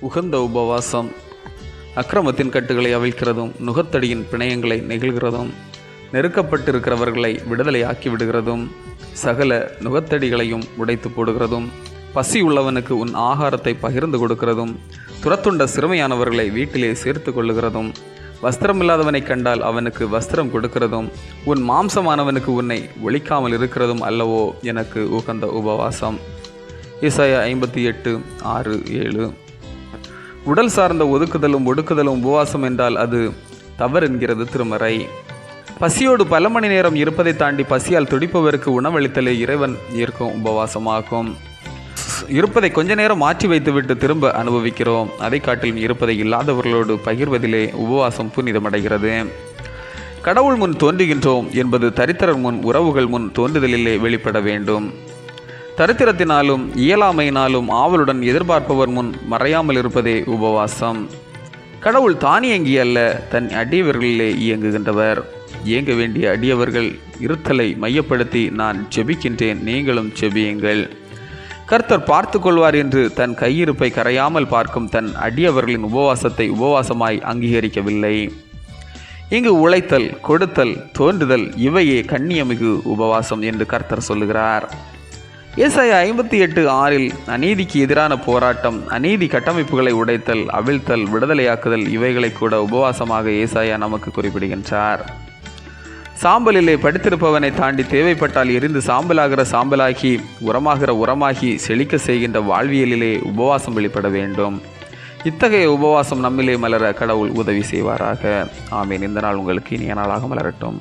உகந்த உபவாசம். அக்கிரமத்தின் கட்டுகளை அவிழ்க்கிறதும் நுகத்தடியின் பிணையங்களை நெகிழ்கிறதும் நெருக்கப்பட்டிருக்கிறவர்களை விடுதலையாக்கி விடுகிறதும் சகல நுகத்தடிகளையும் உடைத்து போடுகிறதும் பசி உள்ளவனுக்கு உன் ஆகாரத்தை பகிர்ந்து கொடுக்கிறதும் துரத்துண்ட சிறுமையானவர்களை வீட்டிலே சேர்த்து கொள்ளுகிறதும் வஸ்திரமில்லாதவனை கண்டால் அவனுக்கு வஸ்திரம் கொடுக்கிறதும் உன் மாம்சமானவனுக்கு உன்னை ஒழிக்காமல் இருக்கிறதும் அல்லவோ எனக்கு உகந்த உபவாசம். இசாயா ஐம்பத்தி எட்டு ஆறு ஏழு. உடல் சார்ந்த ஒதுக்குதலும் ஒடுக்குதலும் உபவாசம் என்றால் அது தவறென்கிறது திருமறை. பசியோடு பல மணி நேரம் இருப்பதை தாண்டி பசியால் துடிப்பவருக்கு உணவளித்தலே இறைவன் இருக்கும் உபவாசமாகும். இருப்பதை கொஞ்ச நேரம் மாற்றி வைத்துவிட்டு திரும்ப அனுபவிக்கிறோம். அதை காட்டிலும் இருப்பதை இல்லாதவர்களோடு பகிர்வதிலே உபவாசம் புனிதமடைகிறது. கடவுள் முன் தோன்றுகின்றோம் என்பது தரித்திரர் முன் உறவுகள் முன் தோன்றுதலிலே வெளிப்பட வேண்டும். தரித்திரத்தினாலும் இயலாமையினாலும் ஆவலுடன் எதிர்பார்ப்பவர் முன் மறையாமல் இருப்பதே உபவாசம். கடவுள் தானியங்கி அல்ல தன் அடியவர்களிலே இயங்குகின்றவர். இயங்க வேண்டிய அடியவர்கள் இருத்தலை மையப்படுத்தி நான் செபிக்கின்றேன் நீங்களும் செபியுங்கள் கர்த்தர் பார்த்து கொள்வார் என்று தன் கையிருப்பை கரையாமல் பார்க்கும் தன் அடியவர்களின் உபவாசத்தை உபவாசமாய் அங்கீகரிக்கவில்லை. இங்கு உழைத்தல் கொடுத்தல் தோன்றுதல் இவையே கண்ணியமிகு உபவாசம் என்று கர்த்தர் சொல்லுகிறார். எஸ்ஐ ஐம்பத்தி எட்டு ஆறில் அநீதிக்கு எதிரான போராட்டம் அநீதி கட்டமைப்புகளை உடைத்தல் அவிழ்த்தல் விடுதலையாக்குதல் இவைகளை கூட உபவாசமாக ஏசாயா நமக்கு குறிப்பிடுகின்றார். சாம்பலிலே படுத்திருப்பவனை தாண்டி தேவைப்பட்டால் எரிந்து சாம்பலாகிற சாம்பலாகி உரமாகிற உரமாகி செழிக்க செய்கின்ற வாழ்வியலிலே உபவாசம் வெளிப்பட வேண்டும். இத்தகைய உபவாசம் நம்மிலே மலர கடவுள் உதவி செய்வாராக. ஆமீன். இந்த நாள் உங்களுக்கு இனிய நாளாக மலரட்டும்.